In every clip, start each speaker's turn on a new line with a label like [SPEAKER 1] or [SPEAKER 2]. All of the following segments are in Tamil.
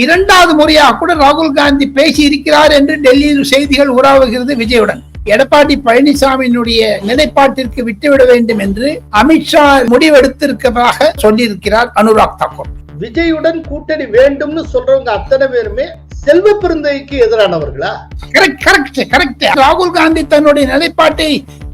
[SPEAKER 1] இரண்டாவது முறையாக கூட ராகுல் காந்தி பேசி இருக்கிறார் என்று டெல்லியில் செய்திகள் உருவாகிறது விஜயுடன். எடப்பாடி பழனிசாமியினுடைய நிலைப்பாட்டிற்கு விட்டுவிட வேண்டும் என்று அமித்ஷா முடிவெடுத்திருக்கிறதாக சொல்லியிருக்கிறார் அனுராக் தாக்கூர்.
[SPEAKER 2] விஜயுடன் கூட்டணி வேண்டும்னு சொல்றவங்க அத்தனை பேருமே செல்வ பெருந்தைக்கு எதிரானவர்களா?
[SPEAKER 1] கரெக்ட் கரெக்ட் கரெக்ட் ராகுல் காந்தி தன்னுடைய நிலைப்பாட்டை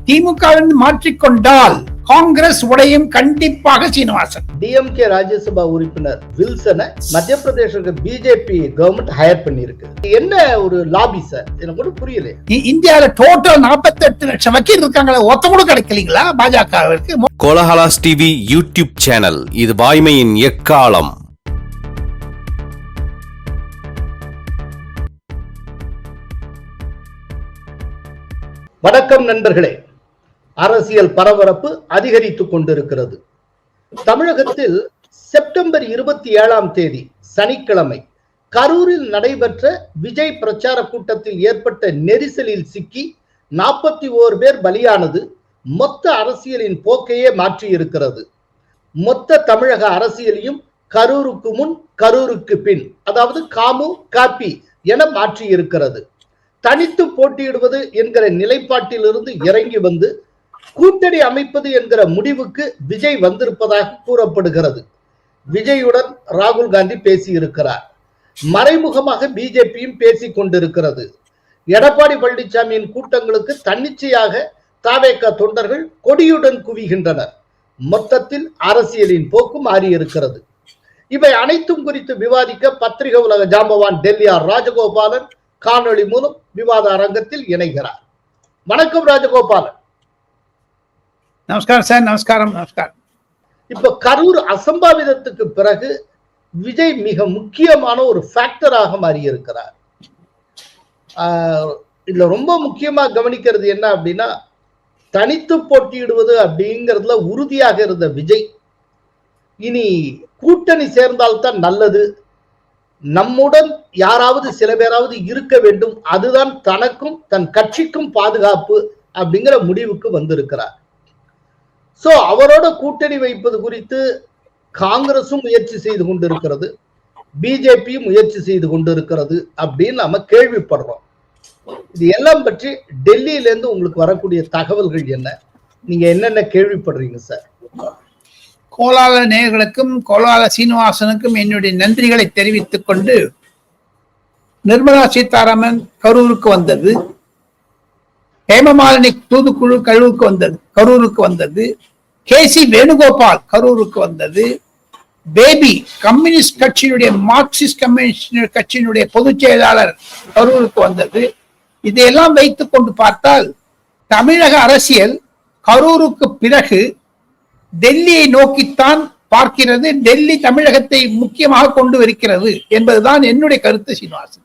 [SPEAKER 1] திமுகவிலிருந்து மாற்றிக்கொண்டால் காங்கிரஸ் உடையும் கண்டிப்பாக சீனிவாசன்.
[SPEAKER 2] டிஎம்கே ராஜ்யசபா உறுப்பினர் வில்சனை Madhya Pradesh BJP government higher பண்ணிருக்கு என்ன ஒரு லாபி சார் எனக்கு கூட புரியல
[SPEAKER 1] இ- இந்தியால டோட்டல் 48 லட்சம் வக்கீல் இருக்காங்களே ஒத்த கூட கிடைக்கலீங்களா? பாஜகவிற்கு
[SPEAKER 3] கோலஹலாஸ் டிவி யூடியூப் சேனல் இது வாய்மையின் எக்காலம்.
[SPEAKER 2] வணக்கம் நண்பர்களே. அரசியல் பரபரப்பு அதிகரித்துக் கொண்டிருக்கிறது. தமிழகத்தில் செப்டம்பர் இருபத்தி ஏழாம் தேதி சனிக்கிழமை கரூரில் நடைபெற்ற விஜய் பிரச்சார கூட்டத்தில் ஏற்பட்ட நெரிசலில் சிக்கி நாற்பத்தி ஓர் பேர் பலியானது மொத்த அரசியலின் போக்கையே மாற்றியிருக்கிறது. மொத்த தமிழக அரசியலையும் கரூருக்கு முன் கரூருக்கு பின் அதாவது காமு காப்பி என மாற்றியிருக்கிறது. தனித்து போட்டியிடுவது என்கிற நிலைப்பாட்டிலிருந்து இறங்கி வந்து கூட்டணி அமைப்பது என்கிற முடிவுக்கு விஜய் வந்திருப்பதாக கூறப்படுகிறது. விஜயுடன் ராகுல் காந்தி பேசியிருக்கிறார். மறைமுகமாக பிஜேபியும் பேசிக் கொண்டிருக்கிறது. எடப்பாடி பழனிசாமியின் கூட்டங்களுக்கு தன்னிச்சையாக தாவேக தொண்டர்கள் கொடியுடன் குவிகின்றனர். மொத்தத்தில் அரசியலின் போக்கு மாறியிருக்கிறது. இவை அனைத்தும் குறித்து விவாதிக்க பத்திரிகை உலக ஜாம்பவான் டெல்லியார் ராஜகோபாலன் காணொளி மூலம் விவாத அரங்கத்தில் இணைகிறார். வணக்கம் ராஜகோபாலன்.
[SPEAKER 1] நமஸ்காரம் சார் நமஸ்காரம் நமஸ்காரம்.
[SPEAKER 2] இப்ப கரூர் அசம்பாவிதத்துக்கு பிறகு விஜய் மிக முக்கியமான ஒரு ஃபேக்டராக மாறியிருக்கிறார். ஆஹ் இதுல ரொம்ப முக்கியமா கவனிக்கிறது என்ன அப்படின்னா தனித்து போட்டியிடுவது அப்படிங்கிறதுல உறுதியாக இருந்த விஜய் இனி கூட்டணி சேர்ந்தால்தான் நல்லது. நம்முடன் யாராவது சில பேராவது இருக்க வேண்டும். அதுதான் தனக்கும் தன் கட்சிக்கும் பாதுகாப்பு அப்படிங்கிற முடிவுக்கு வந்திருக்கிறார். சோ அவரோட கூட்டணி வைப்பது குறித்து காங்கிரசும் முயற்சி செய்து கொண்டிருக்கிறது. பிஜேபியும் முயற்சி செய்து கொண்டிருக்கிறது அப்படின்னு நம்ம கேள்விப்படுறோம். இது எல்லாம் பற்றி டெல்லியில இருந்து உங்களுக்கு வரக்கூடிய தகவல்கள் என்ன? நீங்க என்னென்ன கேள்விப்படுறீங்க சார்
[SPEAKER 1] கோலால நேயர்களுக்கும் கோலால சீனிவாசனுக்கும் என்னுடைய நன்றிகளை தெரிவித்துக் கொண்டு நிர்மலா சீதாராமன் கரூருக்கு வந்தது. ஹேமமாலினி தூதுக்குழு கழுவுக்கு வந்தது கரூருக்கு வந்தது. கே சி வேணுகோபால் கரூருக்கு வந்தது. பேபி கம்யூனிஸ்ட் கட்சியினுடைய மார்க்சிஸ்ட் கம்யூனிஸ்ட் கட்சியினுடைய பொதுச் செயலாளர் கரூருக்கு வந்தது. இதையெல்லாம் வைத்துக் கொண்டு பார்த்தால் தமிழக அரசியல் கரூருக்கு பிறகு டெல்லியை நோக்கித்தான் பார்க்கிறது டெல்லி தமிழகத்தை முக்கியமாக கொண்டு வருகிறது என்பதுதான் என்னுடைய கருத்து சீனிவாசன்.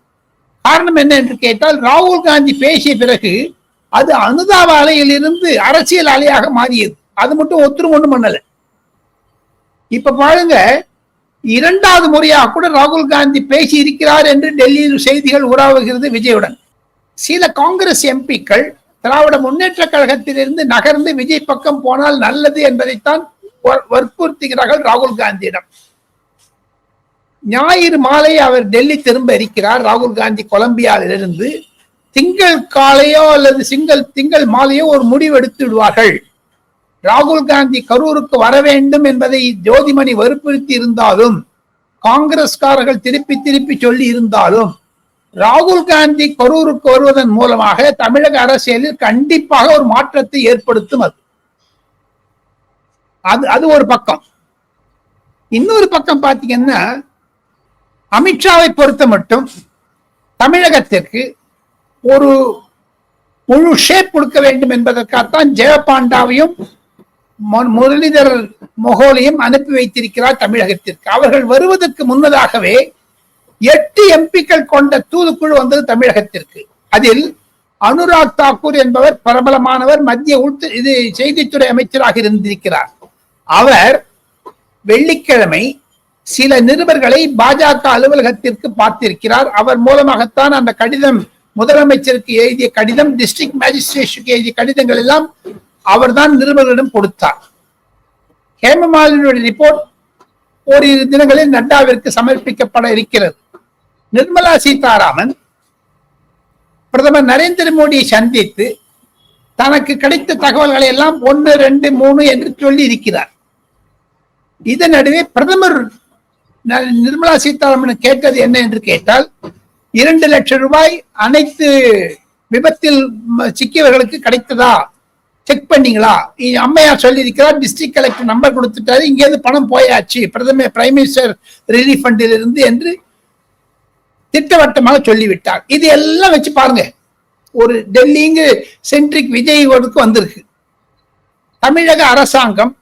[SPEAKER 1] காரணம் என்ன என்று கேட்டால் ராகுல் காந்தி பேசிய பிறகு அது அனுதாப அலையிலிருந்து அரசியல் அலையாக மாறியது. அது மட்டும் ஒத்துரும் ஒன்றும் பண்ணல. இப்ப பாருங்க இரண்டாவது முறையாக கூட ராகுல் காந்தி பேசி இருக்கிறார் என்று டெல்லியில் செய்திகள் உருவாகிறது விஜயுடன். சில காங்கிரஸ் எம்பிக்கள் திராவிட முன்னேற்ற கழகத்திலிருந்து நகர்ந்து விஜய் பக்கம் போனால் நல்லது என்பதைத்தான் வற்புறுத்துகிறார்கள் ராகுல் காந்தியிடம். ஞாயிறு மாலை அவர் டெல்லி திரும்ப இருக்கிறார். ராகுல் காந்தி கொலம்பியாவிலிருந்து திங்கள் காலையோ அல்லது சிங்கள் திங்கள் மாலையோ ஒரு முடிவு எடுத்து விடுவார்கள். ராகுல் காந்தி கரூருக்கு வர வேண்டும் என்பதை ஜோதிமணி வற்புறுத்தி இருந்தாலும் காங்கிரஸ்காரர்கள் திருப்பி திருப்பி சொல்லி இருந்தாலும் ராகுல் காந்தி கரூருக்கு வருவதன் மூலமாக தமிழக அரசியலில் கண்டிப்பாக ஒரு மாற்றத்தை ஏற்படுத்தும் அது. அது அது ஒரு பக்கம். இன்னொரு பக்கம் பார்த்தீங்கன்னா அமித்ஷாவை பொறுத்த மட்டும் தமிழகத்திற்கு ஒரு முழு ஷேப் கொடுக்க வேண்டும் என்பதற்காகத்தான் ஜெயபாண்டாவையும் மு- முரளிதர் மொகோலையும் அனுப்பி வைத்திருக்கிறார் தமிழகத்திற்கு. அவர்கள் வருவதற்கு முன்னதாகவே எட்டு எம்பிக்கள் கொண்ட தூதுக்குழு வந்தது தமிழகத்திற்கு. அதில் அனுராக் தாக்கூர் என்பவர் பிரபலமானவர் மத்திய உள்து இது செய்தித்துறை அமைச்சராக இருந்திருக்கிறார். அவர் வெள்ளிக்கிழமை சில நிருபர்களை பாஜக அலுவலகத்திற்கு பார்த்திருக்கிறார். அவர் மூலமாகத்தான் அந்த கடிதம் முதலமைச்சருக்கு எழுதிய கடிதம் டிஸ்ட்ரிக்ட் மேஜிஸ்ட்ரேட்டுக்கு எழுதிய கடிதங்கள் எல்லாம் அவர்தான் நிருபர்களிடம் கொடுத்தார். ஹேமமாலினுடைய ரிப்போர்ட் ஓரிரு தினங்களில் நட்டாவிற்கு சமர்ப்பிக்கப்பட இருக்கிறது. நிர்மலா சீதாராமன் பிரதமர் நரேந்திர மோடியை சந்தித்து தனக்கு கிடைத்த தகவல்களை எல்லாம் ஒன்று ரெண்டு மூணு என்று சொல்லி இருக்கிறார். இதன் நடுவே பிரதமர் ந- நிர்மலா சீதாராமன் கேட்டது என்ன என்று கேட்டால் இரண்டு லட்சம் ரூபாய் அனைத்து விபத்தில் சிக்கியவர்களுக்கு கிடைத்ததா? செக் பண்ணீங்களா? அம்மையார் சொல்லியிருக்கிறார் டிஸ்ட்ரிக்ட் கலெக்டர் நம்பர் கொடுத்துட்டாரு. இங்கேருந்து பணம் போயாச்சு. பிரதமர் பிரைம் மினிஸ்டர் ரிலீஃப் ஃபண்டில் இருந்து என்று திட்டவட்டமாக சொல்லிவிட்டார். இது எல்லாம் வச்சு பாருங்க. ஒரு டெல்லிங்கு சென்ட்ரிக் விஜய் வந்திருக்கு. தமிழக அரசாங்கம்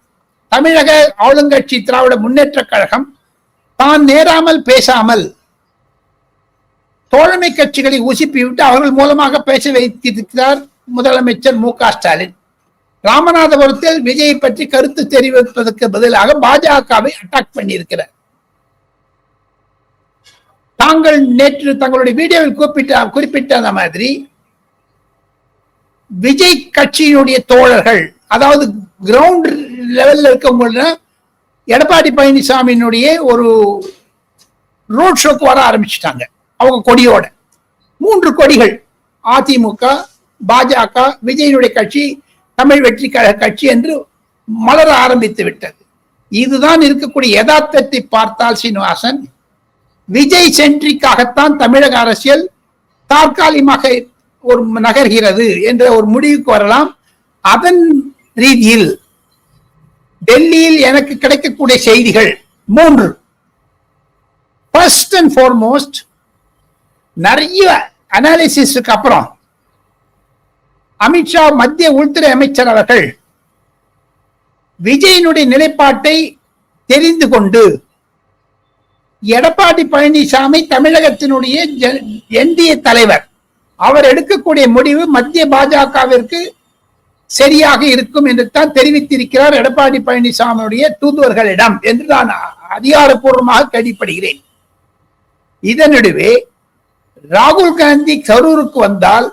[SPEAKER 1] தமிழக ஆளுங்கட்சி திராவிட முன்னேற்ற கழகம் தான் நேராமல் பேசாமல் தோழமை கட்சிகளை உசிப்பிவிட்டு அவர்கள் மூலமாக பேச வைத்திருக்கிறார் முதலமைச்சர் மு க ஸ்டாலின். ராமநாதபுரத்தில் விஜயை பற்றி கருத்து தெரிவிப்பதற்கு பதிலாக பாஜகவை அட்டாக் பண்ணியிருக்கிறார். தாங்கள் நேற்று தங்களுடைய வீடியோவில் குறிப்பிட்ட குறிப்பிட்ட அந்த மாதிரி விஜய் கட்சியினுடைய தோழர்கள் அதாவது கிரவுண்ட் லெவல்ல இருக்கவங்கள எடப்பாடி பழனிசாமியினுடைய ஒரு ரோட் ஷோக்கு வர ஆரம்பிச்சிட்டாங்க. அவங்க கொடியோட. மூன்று கொடிகள். அதிமுக பாஜக விஜயனுடைய கட்சி தமிழ் வெற்றி கழக கட்சி என்று மலர ஆரம்பித்து விட்டது. இதுதான் இருக்கக்கூடிய யதார்த்தத்தை பார்த்தால் சீனிவாசன் விஜய் சென்ட்ரிக்காகத்தான் தமிழக அரசியல் தற்காலிகமாக ஒரு நகர்கிறது என்ற ஒரு முடிவுக்கு வரலாம். அதன் ரீதியில் டெல்லியில் எனக்கு கிடைக்கக்கூடிய செய்திகள் மூன்று. ஃபர்ஸ்ட் அண்ட் ஃபார்மோஸ்ட் நிறைய அனாலிசிஸுக்கு அப்புறம் அமித்ஷா மத்திய உள்துறை அமைச்சர் அவர்கள் விஜயனுடைய நிலைப்பாட்டை தெரிந்து கொண்டு எடப்பாடி பழனிசாமி தமிழகத்தினுடைய என்டிஏ தலைவர் அவர் எடுக்கக்கூடிய முடிவு மத்திய பாஜகவிற்கு சரியாக இருக்கும் என்று தான் தெரிவித்திருக்கிறார் எடப்பாடி பழனிசாமியுடைய தூதுவர்களிடம் என்று நான் அதிகாரப்பூர்வமாக கேள்விப்படுகிறேன். இதன் ராகுல் காந்தி கரூருக்கு வந்தால்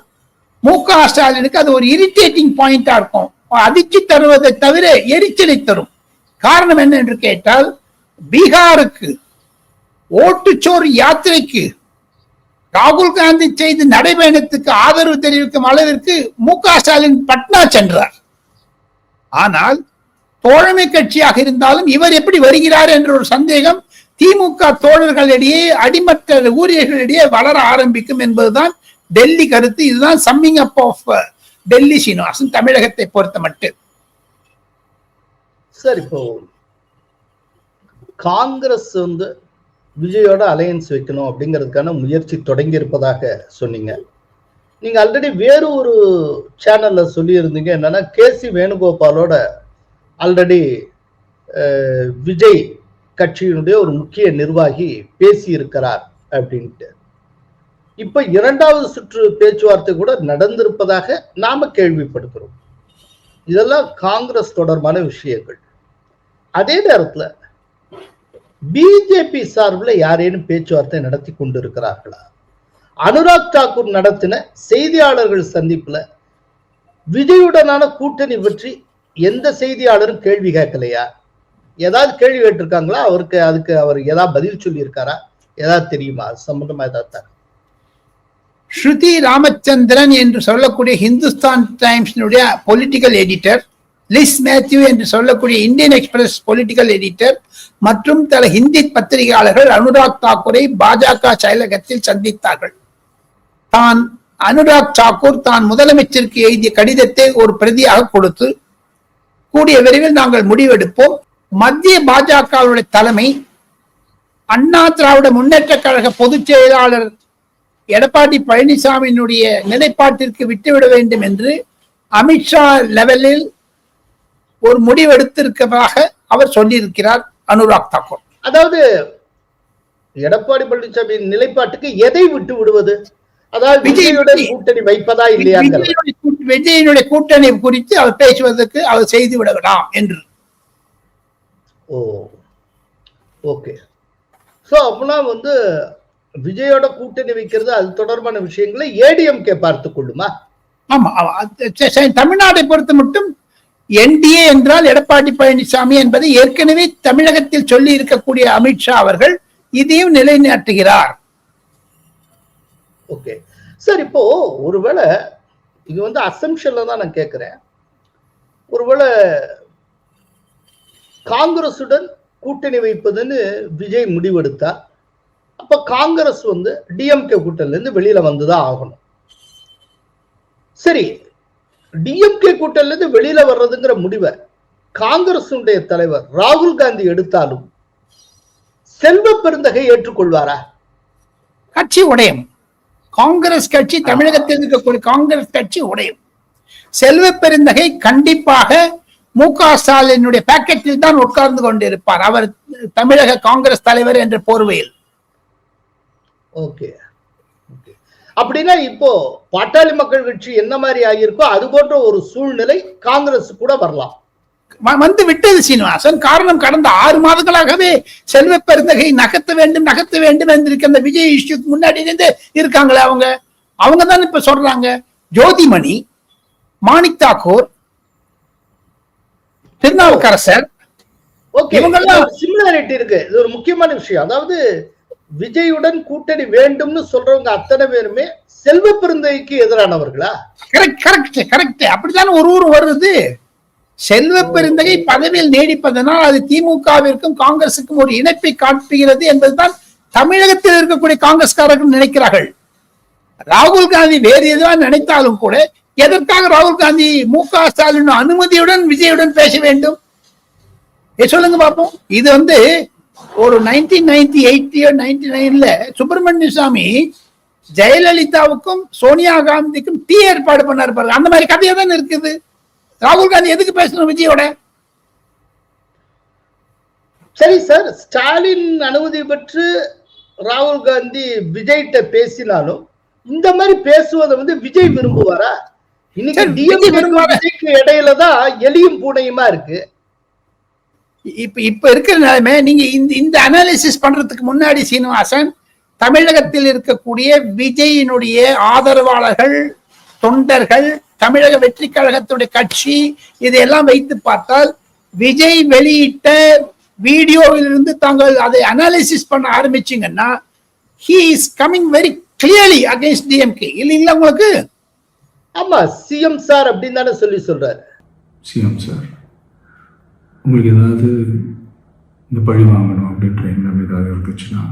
[SPEAKER 1] மு க ஸ்டாலினுக்கு அது ஒரு இரிட்டேட்டிங் பாயிண்டா இருக்கும். அதிர்ச்சி தருவதை தவிர எரிச்சலை தரும். காரணம் என்ன என்று கேட்டால் பீகாருக்கு ஓட்டுச்சோர் யாத்திரைக்கு ராகுல் காந்தி செய்த நடைபயணத்துக்கு ஆதரவு தெரிவிக்கும் அளவிற்கு மு க ஸ்டாலின் பட்னா சென்றார். ஆனால் தோழமை கட்சியாக இருந்தாலும் இவர் எப்படி வருகிறார் என்ற ஒரு சந்தேகம் திமுக தோழர்களிடையே அடிமட்ட ஊழியர்களிடையே வளர ஆரம்பிக்கும் என்பதுதான் டெல்லி கருத்து. இதுதான் summing up of Delhi Srinivasan தமிழகத்தை பொறுத்த மட்டும்
[SPEAKER 2] சார் இப்போ காங்கிரஸ் வந்து விஜயோட அலையன்ஸ் வைக்கணும் அப்படிங்கிறதுக்கான முயற்சி தொடங்கி இருப்பதாக சொன்னீங்க. நீங்க ஆல்ரெடி வேறு ஒரு சேனல்ல சொல்லியிருந்தீங்க என்னன்னா கே சி வேணுகோபாலோட ஆல்ரெடி விஜய் கட்சியினுடைய ஒரு முக்கிய நிர்வாகி பேசியிருக்கிறார் அப்படின்ட்டு. இப்ப இரண்டாவது சுற்று பேச்சுவார்த்தை கூட நடந்திருப்பதாக நாம கேள்விப்படுகிறோம். இதெல்லாம் காங்கிரஸ் தொடர்பான விஷயங்கள். அதே நேரத்துல பிஜேபி சார்பில் யாரேனும் பேச்சுவார்த்தை நடத்தி கொண்டிருக்கிறார்களா? அனுராக் தாக்கூர் நடத்தின செய்தியாளர்கள் சந்திப்புல விஜயுடனான கூட்டணி பற்றி எந்த செய்தியாளரும் கேள்வி கேட்கலையா? ஏதாவது கேள்வி கேட்டிருக்காங்களா? அவருக்கு அதுக்கு அவர் ஏதாவது பதில் சொல்லி இருக்காரா ஏதாவது தெரியுமா? சம்பந்தமா ஏதாவது
[SPEAKER 1] ஸ்ருதி ராமச்சந்திரன் என்று சொல்லக்கூடிய ஹிந்துஸ்தான் டைம்ஸினுடைய பொலிட்டிக்கல் எடிட்டர் லிஸ் மேத்யூ என்று சொல்லக்கூடிய இந்தியன் எக்ஸ்பிரஸ் பொலிட்டிக்கல் எடிட்டர் மற்றும் தல ஹிந்தி பத்திரிகையாளர்கள் அனுராக் தாக்கூரை பாஜக செயலகத்தில் சந்தித்தார்கள். தான் அனுராக் தாக்கூர் தான் முதலமைச்சருக்கு எழுதிய கடிதத்தை ஒரு பிரதியாக கொடுத்து கூடிய விரைவில் நாங்கள் முடிவெடுப்போம். மத்திய பாஜகவுடைய தலைமை அண்ணா திராவிட முன்னேற்ற கழக பொதுச் செயலாளர் எடப்பாடி பழனிசாமியினுடைய நிலைப்பாட்டிற்கு விட்டுவிட வேண்டும் என்று அமித்ஷா லெவலில் ஒரு முடிவெடுத்திருப்பதாக அவர் சொல்லியிருக்கிறார் அனுராக் தாக்கூர்.
[SPEAKER 2] அதாவது எடப்பாடி பழனிசாமியின் நிலைப்பாட்டுக்கு எதை விட்டு விடுவது? அதாவது
[SPEAKER 1] விஜய்
[SPEAKER 2] விஜயுடன்
[SPEAKER 1] விஜய்.
[SPEAKER 2] கூட்டணி வைப்பதா
[SPEAKER 1] விஜயனுடைய கூட்ட- விஜயனுடைய கூட்டணி குறித்து அவர் பேசுவதற்கு அவர் செய்து விடலாம் என்று.
[SPEAKER 2] ஓ ஓகே. ஸோ அப்படின்னா வந்து விஜயோட கூட்டணி வைக்கிறது அது தொடர்பான விஷயங்களை ஏடிஎம்கே பார்த்து கொள்ளுமா?
[SPEAKER 1] ஆமா தமிழ்நாட்டை பொறுத்த மட்டும் என்டிஏ என்றால் எடப்பாடி பழனிசாமி என்பதை ஏற்கனவே தமிழகத்தில் சொல்லி இருக்கக்கூடிய அமித்ஷா அவர்கள் இதையும் நிலைநாட்டுகிறார்.
[SPEAKER 2] ஓகே. சார் இப்போ ஒருவேளை இது வந்து அசம்ஷன்ல தான் நான் கேட்கிறேன் ஒருவேளை காங்கிரசுடன் கூட்டணி வைப்பதுன்னு விஜய் முடிவெடுத்தார். அப்ப காங்கிரஸ் வந்து டிஎம்கே கூட்டணில இருந்து வெளியில வந்துதான் ஆகணும். சரி டிஎம்கே கூட்டணில இருந்து வெளியில வர்றதுங்கிற முடிவை காங்கிரசுடைய தலைவர் ராகுல் காந்தி எடுத்தாலும் செல்வ பெருந்தகை ஏற்றுக்கொள்வாரா?
[SPEAKER 1] கட்சி உடையும். காங்கிரஸ் கட்சி தமிழகத்தில் இருக்கக்கூடிய காங்கிரஸ் கட்சி உடையும். செல்வ பெருந்தகை கண்டிப்பாக மு க ஸ்டாலினுடைய பாக்கெட்டில் தான் உட்கார்ந்து கொண்டிருப்பார். அவர் தமிழக காங்கிரஸ் தலைவர் என்ற போர்வையில்.
[SPEAKER 2] ஓகே. ஓகே. அப்படின்னா இப்போ பாட்டாளி மக்கள் கட்சி என்ன மாதிரி ஆகியிருக்கோ அது போன்ற ஒரு சூழ்நிலை காங்கிரஸ் கூட வரலாம்.
[SPEAKER 1] வந்து விட்டது சீனிவாசன். காரணம் கடந்த ஆறு மாதங்களாகவே செல்வ பெருந்தகை நகர்த்த வேண்டும் நகர்த்த வேண்டும் என்று இருக்க அந்த விஜய் இஷ்யூக்கு முன்னாடி இருந்து இருக்காங்களே அவங்க. அவங்க தான் இப்ப சொல்றாங்க. ஜோதிமணி மாணிக் தாக்கூர் திருநாவுக்கரசர்.
[SPEAKER 2] சிமிலாரிட்டி இருக்கு. இது ஒரு முக்கியமான விஷயம். அதாவது விஜயுடன் கூட்டணி வேண்டும்னு சொல்றவங்க அத்தனை பேருமே செல்வ பெருந்தகைக்கு எதிரானவர்களா?
[SPEAKER 1] கரெக்ட் கரெக்ட் கரெக்ட் அப்படித்தான் ஒரு ஊர் வருது? செல்வ பெருந்தகை பதவியில் நீடிப்பதனால் அது திமுகவிற்கும் காங்கிரசுக்கும் ஒரு இணைப்பை காட்டுகிறது என்பதுதான் தமிழகத்தில் இருக்கக்கூடிய காங்கிரஸ்காரர்கள் நினைக்கிறார்கள். ராகுல் காந்தி வேறு எதுவும் நினைத்தாலும் கூட எதற்காக ராகுல் காந்தி மு க ஸ்டாலின் அனுமதியுடன் விஜயுடன் பேச வேண்டும்? ஏ, சொல்லுங்க பார்ப்போம். இது வந்து ஒரு நைன்டீன் நைன்டி எயிட்டியோ நைன்டி நைன்ல சுப்பிரமணிய சுவாமி ஜெயலலிதாவுக்கும் சோனியா காந்திக்கும் டீ ஏற்பாடு பண்ணாரு பாருங்க. அந்த மாதிரி கதையா தான் இருக்குது? ராகுல் காந்தி எதுக்கு பேசணும் விஜயோட?
[SPEAKER 2] சரி சார். ஸ்டாலின் அனுமதி பெற்று ராகுல் காந்தி விஜய்கிட்ட பேசினாலும் இந்த மாதிரி பேசுவதை வந்து விஜய் விரும்புவாரா? இன்னைக்கு இடையில தான் எலியும் பூனையுமா இருக்கு?
[SPEAKER 1] இப்ப இப்ப இருக்கிற நிலைமை நீங்க இந்த இந்த அனாலிசிஸ் பண்றதுக்கு முன்னாடி சீனிவாசன் தமிழகத்தில் இருக்கக்கூடிய விஜயினுடைய ஆதரவாளர்கள் தொண்டர்கள் தமிழக வெற்றி கழகத்துடைய கட்சி இதையெல்லாம் வைத்து பார்த்தால் விஜய் வெளியிட்ட வீடியோவிலிருந்து தாங்கள் அதை அனாலிசிஸ் பண்ண ஆரம்பிச்சீங்கன்னா he is coming very clearly against DMK இல்லைங்களா உங்களுக்கு?
[SPEAKER 2] ஆமா சிஎம் சார் அப்படின்னு தானே சொல்லி சொல்றாரு.
[SPEAKER 4] சிஎம் சார் உங்களுக்கு ஏதாவது இந்த பழி வாங்கணும் அப்படின்ற எண்ணம் ஏதாவது இருந்துச்சுன்னா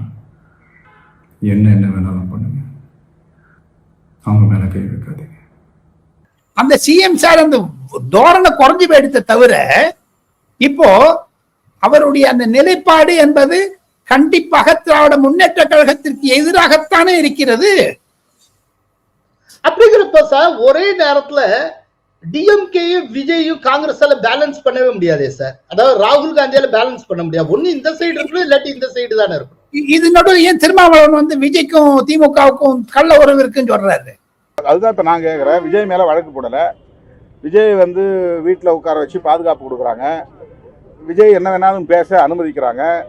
[SPEAKER 4] என்ன என்ன வேணாலும் பண்ணுங்க. அவங்க மேலே கை வைக்காதீங்க.
[SPEAKER 1] அந்த சிஎம் சார் அந்த தோரணை குறைஞ்சு போயிடுத்த தவிர இப்போ அவருடைய அந்த நிலைப்பாடு என்பது கண்டிப்பாக திராவிட முன்னேற்ற கழகத்திற்கு எதிராகத்தானே இருக்கிறது.
[SPEAKER 2] அப்படிங்கிறப்ப சார் ஒரே நேரத்துல டிஎம்கேயும் விஜயும் காங்கிரஸால பேலன்ஸ் பண்ணவே முடியாதே சார் அதாவது ராகுல் காந்தியால பேலன்ஸ் பண்ண முடியாது. ஒண்ணு இந்த சைடு இருக்கணும் இல்லாட்டி இந்த சைடு தானே இருக்கணும்.
[SPEAKER 1] இ- இது நடுவில் ஏன் திருமாவளவன் வந்து விஜய்க்கும் திமுகவுக்கும் கள்ள உறவு இருக்குன்னு சொல்றாரு?
[SPEAKER 5] அதுதான் இப்போ நான் கேட்குறேன் விஜய் மேலே வழக்கு போடலை. விஜய் வந்து வீட்டில் உட்கார வச்சு பாதுகாப்பு கொடுக்குறாங்க. விஜய் என்ன வேணாலும் பேச அனுமதிக்கிறாங்க.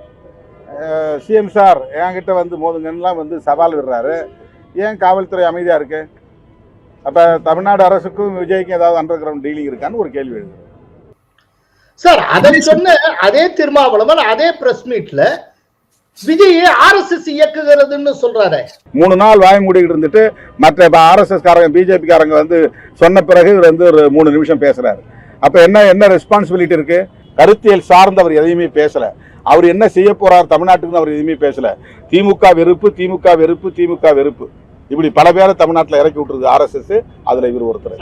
[SPEAKER 5] சிஎம் சார் என்கிட்ட வந்து மோதுங்கன்னுலாம் வந்து சவால் விடுறாரு. ஏன் காவல்துறை அமைதியாக இருக்கு? அப்போ தமிழ்நாடு அரசுக்கும் விஜய்க்கும் ஏதாவது அண்டர் கிரவுண்ட் டீலிங் இருக்கான்னு ஒரு கேள்வி எழுது.
[SPEAKER 2] சார் அதை சொன்ன அதே திருமாவளவன் அதே பிரஸ் மீட்ல விஜய் ஆர்எஸ்எஸ் இயக்குகிறதுன்னு சொல்றாரு.
[SPEAKER 5] மூணு நாள் வாய் மூடிக்கிட்டு இருந்துட்டு மற்ற இப்போ ஆர்எஸ்எஸ் காரங்க பிஜேபி காரங்க வந்து சொன்ன பிறகு இவர் வந்து ஒரு மூணு நிமிஷம் பேசுறாரு. அப்போ என்ன என்ன ரெஸ்பான்சிபிலிட்டி இருக்கு? கருத்தியல் சார்ந்து அவர் எதையுமே பேசல. அவர் என்ன செய்ய போறார் தமிழ்நாட்டுக்கு அவர் எதுவுமே பேசல. திமுக வெறுப்பு திமுக வெறுப்பு திமுக வெறுப்பு. இப்படி பல பேரை தமிழ்நாட்டில் இறக்கி விட்டுருது ஆர்எஸ்எஸ் அதுல இவர் ஒருத்தர்.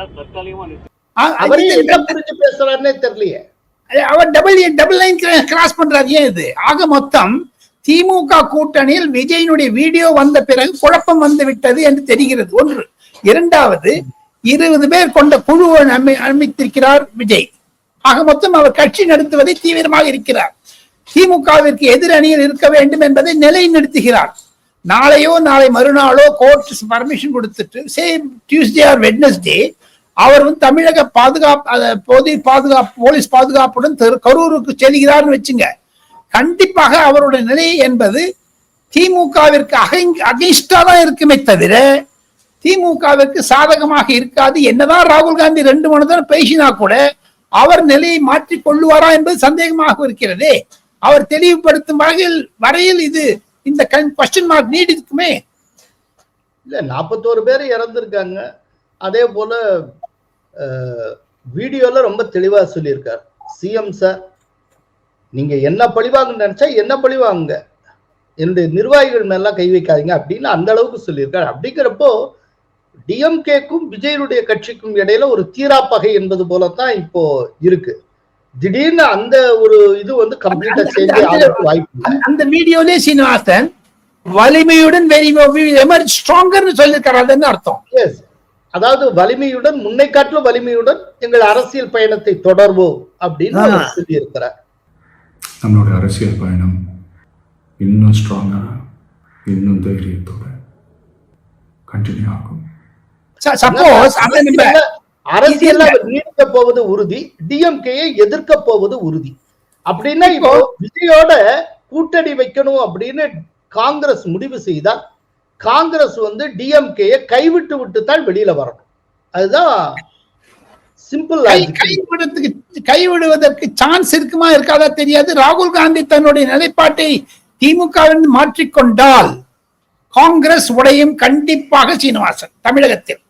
[SPEAKER 2] பேசுறாருன்னே தெரியலையே.
[SPEAKER 1] அவர் டபுள் டபுள் லைன் கிராஸ் பண்றாரு. ஏன் இது? ஆக மொத்தம் திமுக கூட்டணியில் விஜயினுடைய வீடியோ வந்த பிறகு குழப்பம் வந்து விட்டது என்று தெரிகிறது. ஒன்று. இரண்டாவது இருபது பேர் கொண்ட குழுவை அமை- அமைத்திருக்கிறார் விஜய். ஆக மொத்தம் அவர் கட்சி நடத்துவதை தீவிரமாக இருக்கிறார். திமுகவிற்கு எதிர் அணியில் இருக்க வேண்டும் என்பதை நிலைநிறுத்துகிறார். நாளையோ நாளை மறுநாளோ கோர்ட் பர்மிஷன் கொடுத்துட்டு சேம் டியூஸ்டே ஆர் வெட்னஸ்டே அவர் வந்து தமிழக பாதுகாப்பு பொது பாதுகாப்பு போலீஸ் பாதுகாப்புடன் தெரு- கரூருக்கு செல்கிறார்னு வச்சுங்க. கண்டிப்பாக அவருடைய நிலை என்பது திமுகவிற்கு அகைன்ஸ்டா தான் இருக்குமே தவிர திமுகவிற்கு சாதகமாக இருக்காது. என்னதான் ராகுல் காந்தி ரெண்டு மணி நேரம் பேசினா கூட அவர் நிலையை மாற்றிக் கொள்ளுவாரா என்பது சந்தேகமாக இருக்கிறதே. அவர் தெளிவுபடுத்தும் வகையில் வரையில் இது இந்த கொஸ்டின் மார்க் நீடிக்குமே.
[SPEAKER 2] இல்ல நாற்பத்தோரு பேர் இறந்துருக்காங்க. அதே போல வீடியோல ரொம்ப தெளிவா சொல்லியிருக்கார். சிஎம் சார் நீங்க என்ன பழிவாங்க நினைச்சா என்ன பழிவாங்க என்னுடைய நிர்வாகிகள் மேலாம் கை வைக்காதீங்க அப்படின்னு அந்த அளவுக்கு சொல்லியிருக்காரு. அப்படிங்கிறப்போ டிஎம்கேக்கும் விஜயனுடைய கட்சிக்கும் இடையில ஒரு தீராப்பகை என்பது போலத்தான் இப்போ இருக்கு. திடீர்னு அந்த ஒரு இது வந்து கம்ப்ளீட்டா சேஞ்ச் ஆகிறதுக்கு வாய்ப்பு.
[SPEAKER 1] அந்த- வீடியோலே சீனிவாசன் வலிமையுடன் வெரி எமர்ஜ் ஸ்ட்ராங்கர்னு சொல்லியிருக்காரு அதுன்னு அர்த்தம்
[SPEAKER 2] Yes. அதாவது வலிமையுடன் முன்னை காட்டிலும் வலிமையுடன் எங்கள் அரசியல் பயணத்தை தொடர்வோம் அப்படின்னு
[SPEAKER 1] ஆ.
[SPEAKER 2] அவர் சொல்லியிருக்கிறார்
[SPEAKER 4] நம்மளுடைய அரசியல் பயணம் இன்னும் ஸ்ட்ராங்காக இன்னும் தைரியத்தோட கண்டினியூ ஆகும்
[SPEAKER 1] சப்போஸ்
[SPEAKER 2] அவர் நீடிக்க போவது உறுதி டிஎம்கேயை எதிர்க்க போவது உறுதி. அப்படின்னா இப்போ விஜயோட கூட்டணி வைக்கணும் அப்படின்னு காங்கிரஸ் முடிவு செய்தால் காங்கிரஸ் வந்து டிஎம்கேயை கைவிட்டு விட்டு தான் வெளியில வரணும். அதுதான் சிம்பிள்
[SPEAKER 1] கை கைவிடுறதுக்கு கைவிடுவதற்கு சான்ஸ் இருக்குமா இருக்காதா தெரியாது. ராகுல் காந்தி தன்னுடைய நிலைப்பாட்டை திமுகவிலிருந்து மாற்றிக்கொண்டால் காங்கிரஸ் உடையும் கண்டிப்பாக சீனிவாசன் தமிழகத்தில்.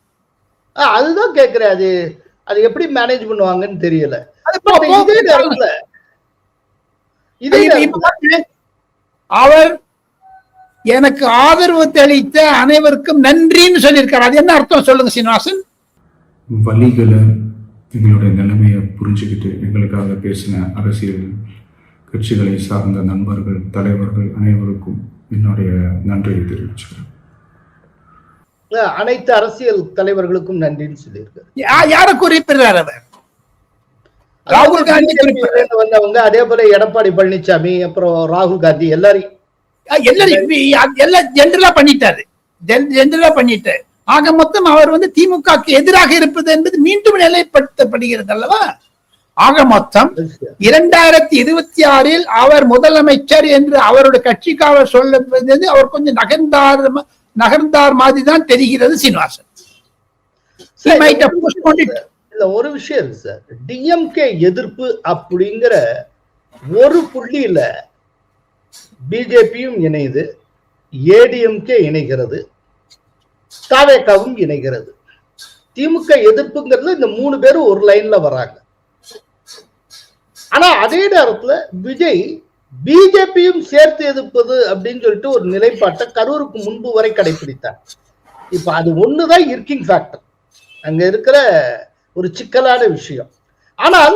[SPEAKER 2] அதுதான் கேக்குறேன். அது அது எப்படி மேனேஜ் பண்ணுவாங்கன்னு தெரியல. இதே நேரத்துல இதே
[SPEAKER 1] அவர் எனக்கு ஆதரவு தெளித்த அனைவருக்கும் நன்றின்னு சொல்லியிருக்காரு. அது என்ன அர்த்தம் சொல்லுங்க சீனிவாசன்?
[SPEAKER 4] வழிகளை எங்களுடைய நிலைமையை புரிஞ்சுக்கிட்டு எங்களுக்காக பேசின அரசியல் கட்சிகளை சார்ந்த நண்பர்கள் தலைவர்கள் அனைவருக்கும் என்னுடைய நன்றியை தெரிவிச்சுக்கிறேன்.
[SPEAKER 2] அனைத்து அரசியல் தலைவர்களுக்கும் நன்றின்னு சொல்லியிருக்காரு.
[SPEAKER 1] யா- யாரை குறிப்பிடுறார் அவர்? ராகுல் காந்தி
[SPEAKER 2] வந்தவங்க அதே போல எடப்பாடி பழனிசாமி அப்புறம் ராகுல் காந்தி எல்லாரையும்.
[SPEAKER 1] எல்லாரும் இப்ப அது எல்லாம் ஜென்ரலா பண்ணிட்டாரு. ஜென்ரலா பண்ணிட்டாரு. ஆக மொத்தம் அவர் வந்து திமுகக்கு எதிராக இருப்பது என்பது மீண்டும் நிலைப்படுத்தப்படுகிறது அல்லவா? ஆக மொத்தம் இரண்டாயிரத்தி இருபத்தி ஆறில் அவர் முதலமைச்சர் என்று அவருடைய கட்சிக்காக சொல்லுவது அவர் கொஞ்சம் நகர்ந்தார். நகர்ந்தார் மாதிரி தான் தெரிகிறது சீனிவாசன்.
[SPEAKER 2] இல்ல. ஒரு விஷயம் சார் டிஎம்கே எதிர்ப்பு அப்படிங்கிற ஒரு புள்ளியில பிஜேபியும் இணையுது ஏடிஎம்கே இணைகிறது தாவேக்காவும் இணைகிறது. திமுக எதிர்ப்புங்கிறது இந்த மூணு பேரும் ஒரு லைன்ல வராங்க. ஆனா அதே நேரத்துல விஜய் பிஜேபியும் சேர்த்து எதிர்ப்பது அப்படின்னு சொல்லிட்டு ஒரு நிலைப்பாட்டை கரூருக்கு முன்பு வரை கடைபிடித்தார். இப்ப அது ஒண்ணுதான் இர்க்கிங் ஃபேக்டர் அங்க இருக்கிற ஒரு சிக்கலான விஷயம். ஆனால்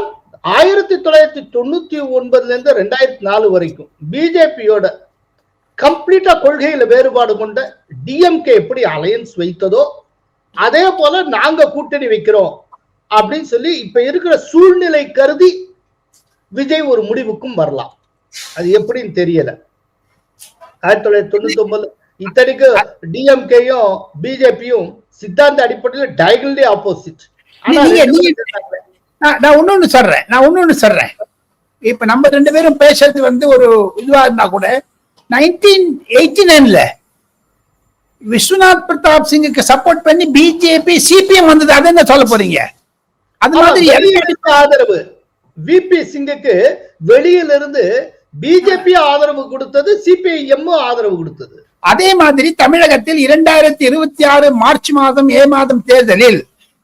[SPEAKER 2] ஆயிரத்தி தொள்ளாயிரத்தி தொண்ணூத்தி ஒன்பதுல இருந்து ரெண்டாயிரத்தி நாலு வரைக்கும் பிஜேபியோட கம்ப்ளீட்டா கொள்கையில வேறுபாடு கொண்ட டிஎம்கே எப்படி அலையன்ஸ் வைத்ததோ அதே போல நாங்க கூட்டணி வைக்கிறோம் அப்படின்னு சொல்லி இப்ப இருக்கிற சூழ்நிலை கருதி விஜய் ஒரு முடிவுக்கும் வரலாம். அது எப்படின்னு தெரியல. ஆயிரத்தி தொள்ளாயிரத்தி தொண்ணூத்தி ஒன்பதுல இத்தனைக்கு டிஎம்கேயும் பிஜேபியும் சித்தாந்த அடிப்படையில் டயகனலி ஆப்போசிட்.
[SPEAKER 1] நான் இன்னொன்னு சொல்றேன். நான் இன்னொன்னு சொல்றேன். இப்ப நம்ம ரெண்டு பேரும் பேசுறது வந்து ஒரு இதுவா இருந்தா கூட நைன்டீன் எயிட்டி நைன்ல விஸ்வநாத் பிரதாப் சிங்குக்கு சப்போர்ட் பண்ணி பிஜேபி சிபிஎம் வந்தது. அது என்ன சொல்ல போறீங்க? அது மாதிரி
[SPEAKER 2] வெளியிலிருந்து ஆதரவு. விபி சிங்குக்கு வெளியில இருந்து பிஜேபி ஆதரவு கொடுத்தது சிபிஐஎம் ஆதரவு கொடுத்தது.
[SPEAKER 1] அதே மாதிரி தமிழகத்தில் இரண்டாயிரத்தி இருபத்தி ஆறு மார்ச் மாதம் மே மாதம் தேர்தலில்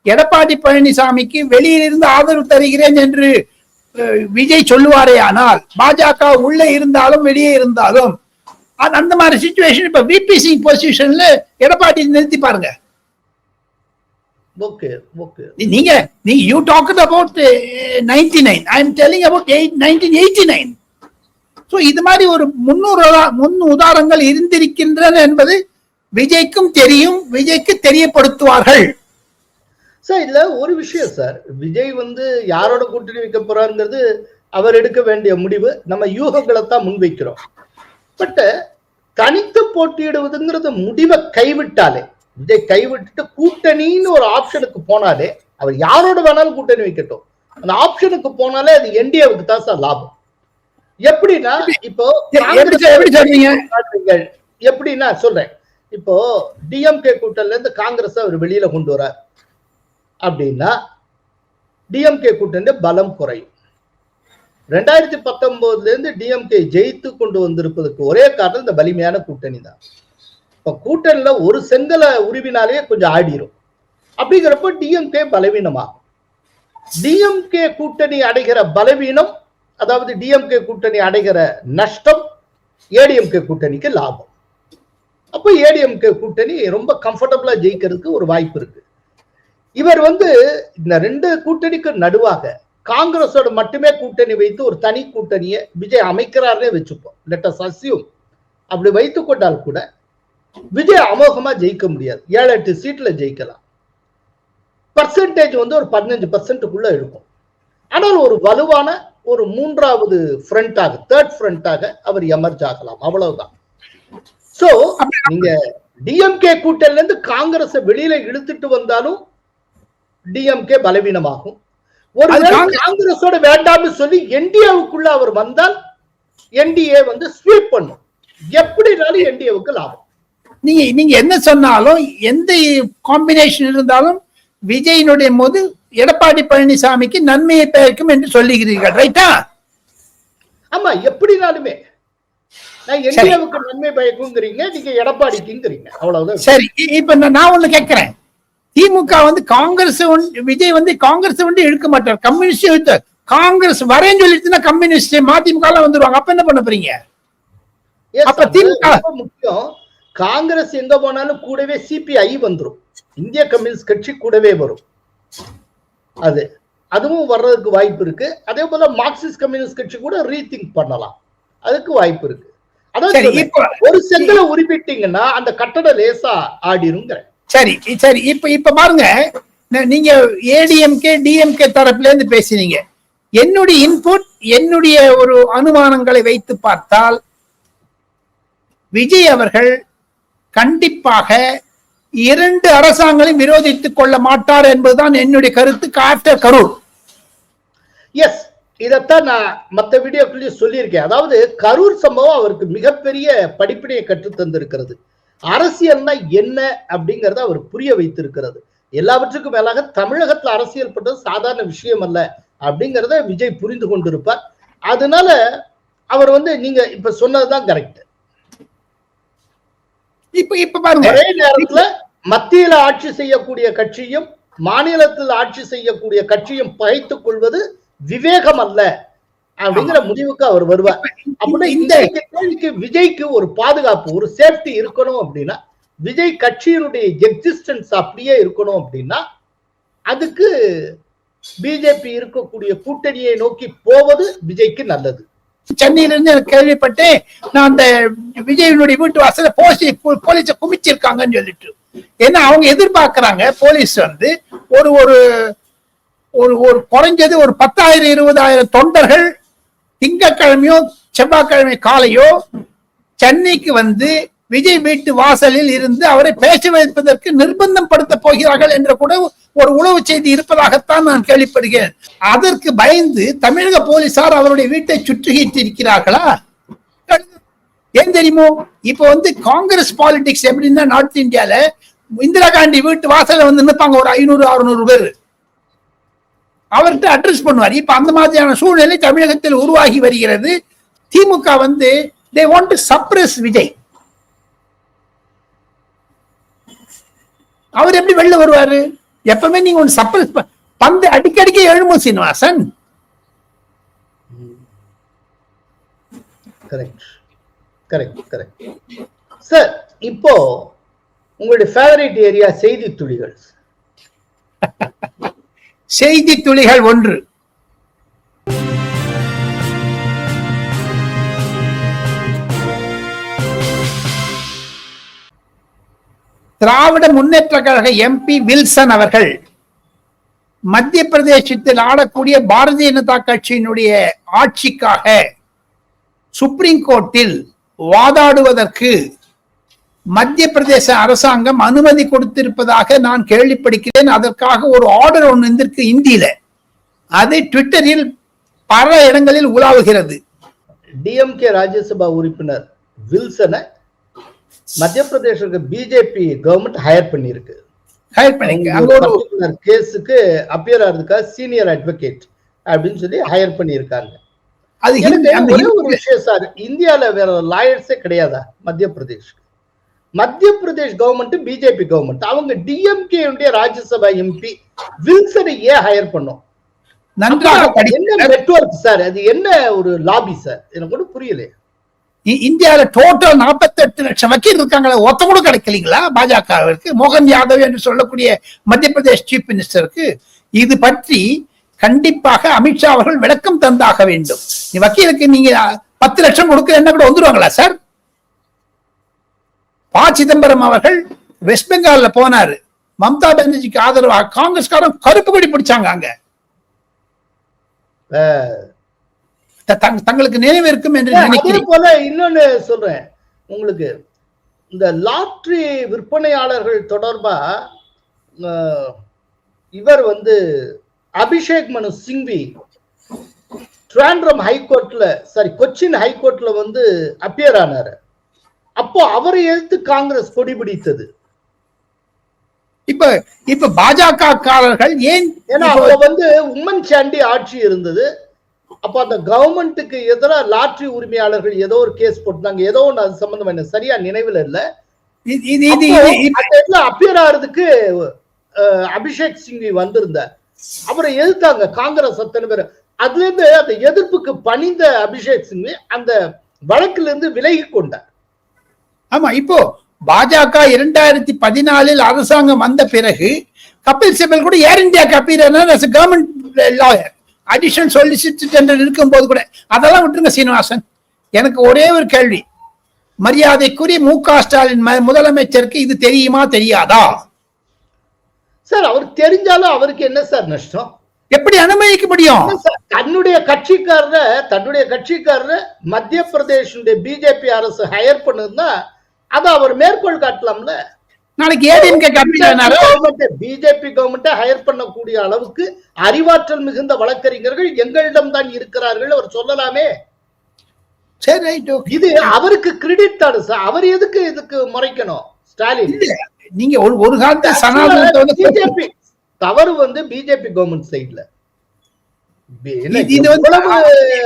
[SPEAKER 1] எடப்பாடி பழனிசாமிக்கு வெளியிலிருந்து ஆதரவு தருகிறேன் என்று விஜய் சொல்லுவாரே ஆனால் பாஜக உள்ளே இருந்தாலும் வெளியே இருந்தாலும் அந்த மாதிரி சுச்சுவேஷன் இப்ப விபி சிங் பொசிஷன்ல எடப்பாடி நிறுத்தி பாருங்க.
[SPEAKER 2] Okay okay.
[SPEAKER 1] நீ- நீங்க நீங்க you talk about ninety nine I am telling about eight nineteen eighty nine so இது மாதிரி ஒரு முன்னூறு முன் உதாரணங்கள் இருந்திருக்கின்றன என்பது விஜய்க்கும் தெரியும் விஜய்க்கு தெரியப்படுத்துவார்கள்.
[SPEAKER 2] சார் இதுல ஒரு விஷயம் சார் விஜய் வந்து யாரோட கூட்டணி வைக்க போறாருங்கிறது அவர் எடுக்க வேண்டிய முடிவு. நம்ம யூகங்களை தான் முன்வைக்கிறோம். பட் தனித்து போட்டியிடுவதுங்கிறது முடிவை கைவிட்டாலே விஜய் கைவிட்டுட்டு கூட்டணின்னு ஒரு ஆப்ஷனுக்கு போனாலே அவர் யாரோட வேணாலும் கூட்டணி வைக்கட்டும். அந்த ஆப்ஷனுக்கு போனாலே அது என்டிஏவுக்கு தான் சார் லாபம். எப்படின்னா இப்போ
[SPEAKER 1] எப்படி சொல்றீங்க?
[SPEAKER 2] எப்படின்னா சொல்றேன். இப்போ டிஎம்கே கூட்டணில இருந்து காங்கிரஸ் அவர் வெளியில கொண்டு வரார் அப்படின்னா டிஎம்கே கூட்டணி பலம் குறையும். ரெண்டாயிரத்தி பத்தொன்பதுல இருந்து டிஎம்கே ஜெயித்து கொண்டு வந்திருப்பதற்கு ஒரே காரணம் இந்த வலிமையான கூட்டணி தான். இப்ப கூட்டணியில ஒரு செங்கலை உருவினாலே கொஞ்சம் ஆடிரும். அப்படிங்கிறப்ப டிஎம்கே பலவீனமாகும். டிஎம்கே கூட்டணி அடைகிற பலவீனம் அதாவது டிஎம்கே கூட்டணி அடைகிற நஷ்டம் ஏடிஎம்கே கூட்டணிக்கு லாபம். அப்போ ஏடிஎம்கே கூட்டணி ரொம்ப கம்ஃபர்டபுளா ஜெயிக்கிறதுக்கு ஒரு வாய்ப்பு இருக்கு. இவர் வந்து இந்த ரெண்டு கூட்டணிக்கு நடுவாக காங்கிரஸோட மட்டுமே கூட்டணி வைத்து ஒரு தனி கூட்டணியை விஜய் அமைக்கிறாரே வச்சுப்போம். லெட்டஸ் அசியூம் அப்படி வைத்துக் கொண்டால் கூட விஜய் அமோகமா ஜெயிக்க முடியாது. ஏழு எட்டு சீட்ல ஜெயிக்கலாம். பர்சன்டேஜ் வந்து ஒரு பதினஞ்சு பர்சன்ட்டுக்குள்ள இருக்கும். ஆனால் ஒரு வலுவான ஒரு மூன்றாவது ஃப்ரண்டாக தேர்ட் ஃப்ரண்டாக அவர் எமர்ஜ் ஆகலாம். அவ்வளவுதான். சோ நீங்க டிஎம்கே கூட்டணில இருந்து காங்கிரஸை வெளியில இழுத்துட்டு வந்தாலும் டிஎம்கே பலவீனமாகும். ஒரு காங்கிரஸோட வேண்டாம்னு சொல்லி என்டிஏவுக்குள்ள அவர் வந்தால் என்டிஏ வந்து ஸ்வீப் பண்ணும். எப்படினாலும் என்டிஏவுக்கு லாபம்.
[SPEAKER 1] நீங்க நீங்க என்ன சொன்னாலும் எந்த காம்பினேஷன் இருந்தாலும் விஜயினுடைய போது எடப்பாடி பழனிசாமிக்கு நன்மையை பயக்கும் என்று சொல்லுகிறீர்கள் ரைட்டா
[SPEAKER 2] ஆமா எப்படினாலுமே. நான் நன்மை பயக்குங்கிறீங்க நீங்க எடப்பாடிக்குங்கிறீங்க. அவ்வளவுதான்.
[SPEAKER 1] சரி இப்ப நான் ஒண்ணு கேட்கிறேன். திமுக வந்து காங்கிரஸ் விஜய் வந்து காங்கிரஸ் வந்து இழுக்க மாட்டார். கம்யூனிஸ்ட் காங்கிரஸ் வரேன்னு சொல்லிட்டுனா கம்யூனிஸ்ட் மதிமுக எல்லாம் வந்துருவாங்க. அப்ப என்ன பண்ண போறீங்க? அப்ப திமுக
[SPEAKER 2] முக்கியம். காங்கிரஸ் எங்க போனாலும் கூடவே சிபிஐ வந்துரும். இந்திய கம்யூனிஸ்ட் கட்சி கூடவே வரும். அது அதுவும் வர்றதுக்கு வாய்ப்பு இருக்கு. அதே போல மார்க்சிஸ்ட் கம்யூனிஸ்ட் கட்சி கூட ரீதிங்க் பண்ணலாம். அதுக்கு வாய்ப்பு இருக்கு. ஒரு செங்கலை உரிப்பிட்டீங்கன்னா அந்த கட்டடம் லேசா ஆடிருங்கிற.
[SPEAKER 1] சரி சரி இப்ப இப்ப பாருங்க. நீங்க ஏடிஎம்கே டிஎம்கே தரப்புல இருந்து பேசினீங்க. என்னுடைய இன்புட் என்னுடைய ஒரு அனுமானங்களை வைத்து பார்த்தால் விஜய் அவர்கள் கண்டிப்பாக இரண்டு அரசாங்கங்களையும் விரோதித்துக் கொள்ள மாட்டார் என்பதுதான் என்னுடைய கருத்து ஆஃப்டர் கரூர்.
[SPEAKER 2] எஸ் இதைத்தான் நான் மற்ற வீடியோக்குள்ளேயும் சொல்லியிருக்கேன். அதாவது கரூர் சம்பவம் அவருக்கு மிகப்பெரிய படிப்பினையை கற்றுத் தந்திருக்கிறது. அரசியல்னா என்ன அப்படிங்கறத அவர் புரிய வைத்திருக்கிறது. எல்லாவற்றுக்கும் மேலாக தமிழகத்துல அரசியல் பண்றது சாதாரண விஷயம் அல்ல அப்படிங்கறத விஜய் புரிந்து கொண்டிருப்பார். அதனால அவர் வந்து நீங்க இப்ப சொன்னதுதான் கரெக்ட்
[SPEAKER 1] இப்ப இப்ப பாருங்க.
[SPEAKER 2] ஒரே நேரத்துல மத்தியில ஆட்சி செய்யக்கூடிய கட்சியும் மாநிலத்தில் ஆட்சி செய்யக்கூடிய கட்சியும் பகைத்துக் கொள்வது விவேகம் அல்ல அப்படிங்கிற முடிவுக்கு அவர் வருவார். அப்படின்னா
[SPEAKER 1] இந்த
[SPEAKER 2] கேள்விக்கு விஜய்க்கு ஒரு பாதுகாப்பு ஒரு சேஃப்டி இருக்கணும் அப்படின்னா விஜய் கட்சியினுடைய எக்ஸிஸ்டன்ஸ் அப்படியே இருக்கணும் அப்படின்னா அதுக்கு பிஜேபி இருக்கக்கூடிய கூட்டணியை நோக்கி போவது விஜய்க்கு நல்லது.
[SPEAKER 1] சென்னையில இருந்து எனக்கு கேள்விப்பட்டேன் நான் அந்த விஜயனுடைய வீட்டு வாசல போலீஸ் போலீஸ குமிச்சிருக்காங்கன்னு சொல்லிட்டு. ஏன்னா அவங்க எதிர்பார்க்கிறாங்க போலீஸ் வந்து ஒரு ஒரு ஒரு ஒரு குறைஞ்சது ஒரு பத்தாயிரம் இருபதாயிரம் தொண்டர்கள் திங்கக்கிழமையோ செவ்வாய்க்கிழமை காலையோ சென்னைக்கு வந்து விஜய் வீட்டு வாசலில் இருந்து அவரை பேச வைப்பதற்கு நிர்பந்தம் படுத்த போகிறார்கள் என்ற கூட ஒரு உளவு செய்தி இருப்பதாகத்தான் நான் கேள்விப்படுகிறேன். அதற்கு பயந்து தமிழக போலீசார் அவருடைய வீட்டை சுற்றுகிட்டு இருக்கிறார்களா? ஏன் தெரியுமோ? இப்ப வந்து காங்கிரஸ் பாலிடிக்ஸ் எப்படின்னா நார்த் இந்தியால இந்திரா காந்தி வீட்டு வாசல்ல வந்து நிற்பாங்க ஒரு ஐநூறு அறுநூறு பேர். அவர்கிட்ட அட்ரஸ் பண்ணுவார். இப்ப அந்த மாதிரியான சூழ்நிலை தமிழகத்தில் உருவாகி வருகிறது. திமுக வந்து they want to suppress Vijay. அவர் எப்படி வெளில வருவாரு? எப்பவுமே நீங்க ஒன்று சப்ரஸ் பந்து அடிக்கடிக்க எழுமோ Srinivasan.
[SPEAKER 2] Correct correct correct sir இப்போ உங்களுடைய ஃபேவரட் ஏரியா செய்தி துளிகள்.
[SPEAKER 1] செய்தி துளிகள் ஒன்று. திராவிட முன்னேற்ற கழக எம்பி வில்சன் அவர்கள் மத்திய பிரதேசத்தில் ஆடக்கூடிய பாரதிய ஜனதா கட்சியினுடைய ஆட்சிக்காக சுப்ரீம் கோர்ட்டில் வாதாடுவதற்கு மத்திய பிரதேச அரசாங்கம் அனுமதி கொடுத்திருப்பதாக நான் கேள்விப்படுகிறேன். அதற்காக ஒரு ஆர்டர் ஒன்று இருந்திருக்கு இந்தியில. அது ட்விட்டரில் பல இடங்களில் உலாவுகிறது.
[SPEAKER 2] டிஎம்கே ராஜ்யசபா உறுப்பினர் வில்சனை Madhya Pradesh BJP government hire பண்ணியிருக்கு.
[SPEAKER 1] ஹையர்
[SPEAKER 2] பர்டிகுலர் கேஸுக்கு அப்பியர் ஆகிறதுக்காக சீனியர் அட்வொகேட் அப்படின்னு சொல்லி ஹையர் பண்ணியிருக்காங்க.
[SPEAKER 1] அது
[SPEAKER 2] ஒரே விஷயம் சார் இந்தியால வேற லாயர்ஸே கிடையாதா? Madhya பிரதேஷ்க்கு Madhya Pradesh government BJP government அவங்க டிஎம்கே ராஜ்யசபா எம்பி வில்சனை ஏன் ஹையர் பண்ணோம்.
[SPEAKER 1] நன்றாக
[SPEAKER 2] என்ன நெட்வொர்க் சார்? அது என்ன ஒரு லாபி சார்? எனக்கு ஒன்றும் புரியல
[SPEAKER 1] இ- இந்தியால டோட்டல் 48 லட்சம் வக்கீல் இருக்காங்களே ஒத்த கூட கிடைக்கலீங்களா? பாஜகவிற்கு மோகன் யாதவ் என்று சொல்லக்கூடிய மத்திய பிரதேஷ் சீஃப் மினிஸ்டருக்கு இது பற்றி கண்டிப்பாக அமித்ஷா அவர்கள் விளக்கம் தந்தாக வேண்டும். நீ வக்கீலுக்கு நீங்க பத்து லட்சம் கொடுக்க என்ன கூட வந்துருவாங்களா சார் ப. சிதம்பரம் அவர்கள் வெஸ்ட் பெங்கால்ல போனாரு. மம்தா பானர்ஜிக்கு ஆதரவா காங்கிரஸ்காரன் கருப்பு கொடி பிடிச்சாங்க அங்க. தங்களுக்கு நினைவு இருக்கும் என்று நினைக்கிறேன்.
[SPEAKER 2] போல இன்னொன்னு சொல்றேன் உங்களுக்கு. இந்த லாட்ரி விற்பனையாளர்கள் தொடர்பா இவர் வந்து அபிஷேக் மனு சிங்வி ட்ராண்ட்ரம் ஹைகோர்ட்ல சாரி கொச்சின் ஹைகோர்ட்ல வந்து அப்பியர் ஆனாரு. அப்போ அவரை எதிர்த்து காங்கிரஸ் கொடி பிடித்தது.
[SPEAKER 1] இப்ப இப்ப பாஜக காரர்கள் ஏன்
[SPEAKER 2] ஏன்னா அப்ப வந்து உம்மன் சாண்டி ஆட்சி இருந்தது. அப்ப அந்த கவர்மெண்ட்டுக்கு எதிராக லாட்ரி உரிமையாளர்கள் ஏதோ ஒரு கேஸ் போட்டாங்க ஏதோ ஒண்ணு அது சம்பந்தமா எனக்கு சரியா நினைவுல இல்ல. அப்பியர் ஆகிறதுக்கு அஹ், அபிஷேக் சிங்வி வந்திருந்தார். அவரை எதிர்த்தாங்க காங்கிரஸ் அத்தனை பேர். அதுல இருந்து அந்த எதிர்ப்புக்கு பணிந்த அபிஷேக் சிங் அந்த வழக்குல இருந்து விலகி கொண்டார்.
[SPEAKER 1] ஆமா இப்போ பாஜக இரண்டாயிரத்தி பதினாலில் அரசாங்கம் வந்த பிறகு கபில் சிபல் கூட Air India Kabir government lawyer additional solicitor general இருக்கும்போது கூட அதெல்லாம் விட்டுருங்க சீனிவாசன். எனக்கு ஒரே ஒரு கேள்வி. மரியாதைக்குரிய மு க ஸ்டாலின் முதலமைச்சருக்கு இது தெரியுமா தெரியாதா?
[SPEAKER 2] சார் அவருக்கு தெரிஞ்சாலும் அவருக்கு என்ன சார் நஷ்டம்?
[SPEAKER 1] எப்படி அனுமதிக்க முடியும்?
[SPEAKER 2] தன்னுடைய கட்சிக்காரர தன்னுடைய கட்சிக்காரர மத்திய பிரதேஷனுடைய பிஜேபி அரசு ஹையர் பண்ணுதுன்னா அதை அவர் மேற்கோள் காட்டலாம்ல?
[SPEAKER 1] நாளைக்கு ஏடிஎம்கே
[SPEAKER 2] பிஜேபி கவர்மெண்ட் ஹையர் பண்ணக்கூடிய அளவுக்கு அறிவாற்றல் மிகுந்த வழக்கறிஞர்கள் எங்களிடம் தான் இருக்கிறார்கள் அவர் சொல்லலாமே?
[SPEAKER 1] சரி ரைட்
[SPEAKER 2] இது அவருக்கு கிரெடிட் தானே சார். அவர் எதுக்கு இதுக்கு முறைக்கணும்? ஸ்டாலின்.
[SPEAKER 1] நீங்க ஒரு ஒரு காலத்து சனாதனத்தை வந்து
[SPEAKER 2] பிஜேபி தவறு வந்து பிஜேபி கவர்மெண்ட் சைடுல
[SPEAKER 1] இது-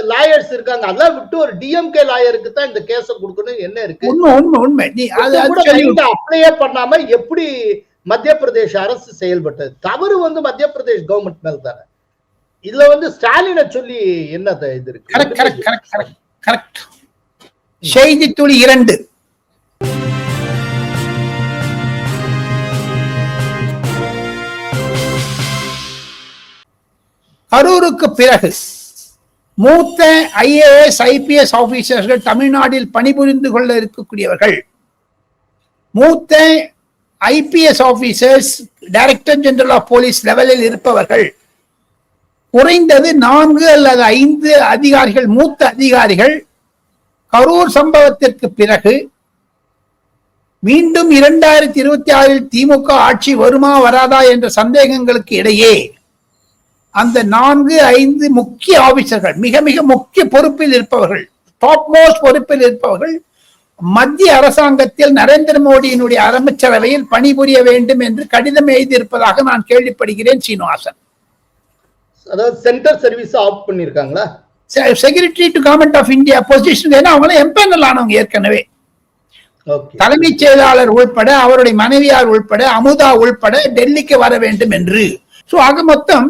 [SPEAKER 2] லாயர்ஸ் இருக்காங்க. அதெல்லாம் விட்டு ஒரு டிஎம்கே லாயருக்கு தான் இந்த கேஸ கொடுக்கணும். என்ன இருக்கு?
[SPEAKER 1] உண்மை உண்மை உண்மை. நீ அது
[SPEAKER 2] கூட
[SPEAKER 1] actually
[SPEAKER 2] அப்ளையே பண்ணாம எப்படி மத்திய பிரதேஷ் அரசு செயல்பட்டது? தவறு வந்து மத்திய பிரதேஷ் கவர்மெண்ட் மேல தானே. இதுல வந்து ஸ்டாலினை சொல்லி என்ன இது
[SPEAKER 1] கரெக்ட் கரெக்ட்
[SPEAKER 2] இருக்கு
[SPEAKER 1] கரெக்ட் கரெக்ட் கரெக்ட் செய்தி துளி இரண்டு. கரூருக்கு பிறகு மூத்த ஐஏஎஸ் ஐபிஎஸ் ஆபீசர்கள் தமிழ்நாட்டில் பணிபுரிந்து கொள்ள இருக்கக்கூடியவர்கள். மூத்த IPS officers director general of police லெவலில் இருப்பவர்கள். குறைந்தது நான்கு அல்லது ஐந்து அதிகாரிகள் மூத்த அதிகாரிகள். கரூர் சம்பவத்திற்கு பிறகு மீண்டும் இரண்டாயிரத்தி இருபத்தி ஆறில் திமுக ஆட்சி வருமா வராதா என்ற சந்தேகங்களுக்கு இடையே அந்த நான்கு ஐந்து முக்கிய ஆபீசர்கள் மிக மிக முக்கிய பொறுப்பில் இருப்பவர்கள் டாப் மோஸ்ட் பொறுப்பில் இருப்பவர்கள் மத்திய அரசாங்கத்தில் நரேந்திர மோடியினுடைய அமைச்சரவையில் பணிபுரிய வேண்டும் என்று கடிதம் எழுதியிருப்பதாக நான் கேள்விப்படுகிறேன் சீனிவாசன்.
[SPEAKER 2] அதாவது centre service off பண்ணிருக்காங்களா
[SPEAKER 1] secretary to government of India position ஏன்னா அவங்க எம்பெனல் ஆனவங்க ஏற்கனவே. தலைமைச் செயலாளர் உள்பட அவருடைய மனைவியார் உள்பட அமுதா உள்பட டெல்லிக்கு வர வேண்டும் என்று. சோ ஆக மொத்தம்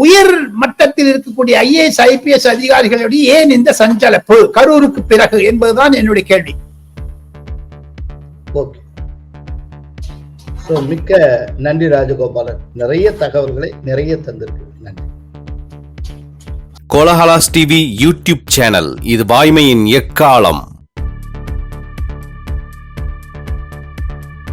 [SPEAKER 1] உயர் மட்டத்தில் இருக்கக்கூடிய ஐஏஎஸ் ஐபிஎஸ் அதிகாரிகளுடைய ஏன் இந்த சஞ்சலப்பு? கரூருக்கு பிறகு என்பதுதான் என்னுடைய கேள்வி.
[SPEAKER 2] ஓகே. ஸோ மிக்க நன்றி ராஜகோபாலன். நிறைய தகவல்களை நிறைய தந்திருக்கு. நன்றி.
[SPEAKER 3] கோலஹலாஸ் டிவி யூடியூப் சேனல் இது வாய்மையின் எக்காலம்?